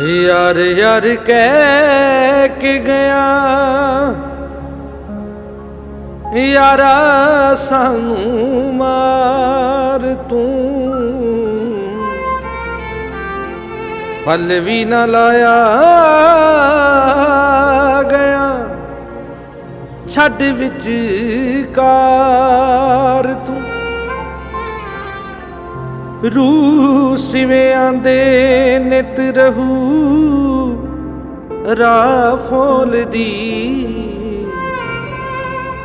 ਯਾਰ ਯਾਰ ਕਹਿ ਕੇ ਗਿਆ। ਯਾਰਾ ਸਾਨੂੰ ਮਾਰ ਤੂੰ। ਪਲ ਵੀ ਨਾ ਲਾਇਆ ਗਿਆ। ਛੱਡ ਵਿੱਚ ਕਾਰ ਰੂ ਸਿਵੇਂ ਆਂਦੇ ਨਿਤ ਰਹੂ, ਰਾ ਫੋਲਦੀ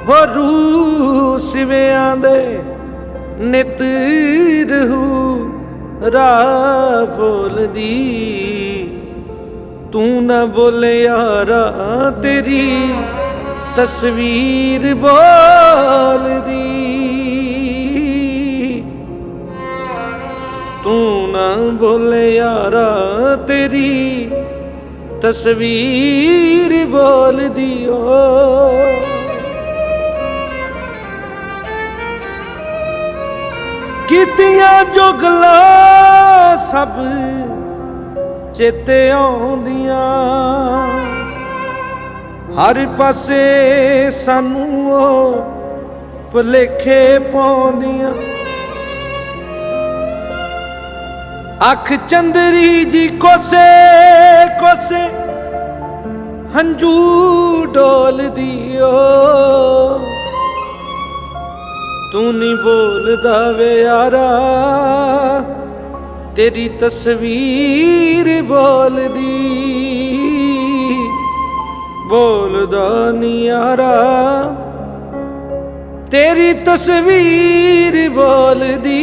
ਹੋ ਰੂ ਸਿਵੇਂ ਆਂਦੇ ਨਿਤ ਰਹੂ, ਰਾ ਫੋਲਦੀ ਤੂੰ ਨਾ ਬੋਲੇ ਯਾਰਾ ਤੇਰੀ, ਤਸਵੀਰ ਬੋਲਦੀ ਤੂੰ ਨਾ ਬੋਲੇ ਯਾਰਾ ਤੇਰੀ, ਤਸਵੀਰ ਬੋਲਦੀ ਓ ਕੀਤੀਆਂ ਜੁਗਲਾ ਸਭ ਚੇਤੇ ਆਉਂਦੀਆਂ। ਹਰ ਪਾਸੇ ਸਾਨੂੰ ਉਹ ਭੁਲੇਖੇ ਪਾਉਂਦੀਆਂ। ਅੱਖ ਚੰਦਰੀ ਜੀ ਕੋਸੇ ਕੋਸੇ, ਹੰਝੂ ਡੋਲਦੀ ਓ ਤੂੰ ਨਹੀਂ ਬੋਲਦਾ ਵੇ ਯਾਰਾ, ਤੇਰੀ ਤਸਵੀਰ ਬੋਲਦੀ ਬੋਲਦਾ ਨਹੀਂ ਯਾਰਾ, ਤੇਰੀ ਤਸਵੀਰ ਬੋਲਦੀ